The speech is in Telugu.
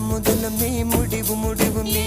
காலம் முதலும் நீ முடிவு முடிவும் நீ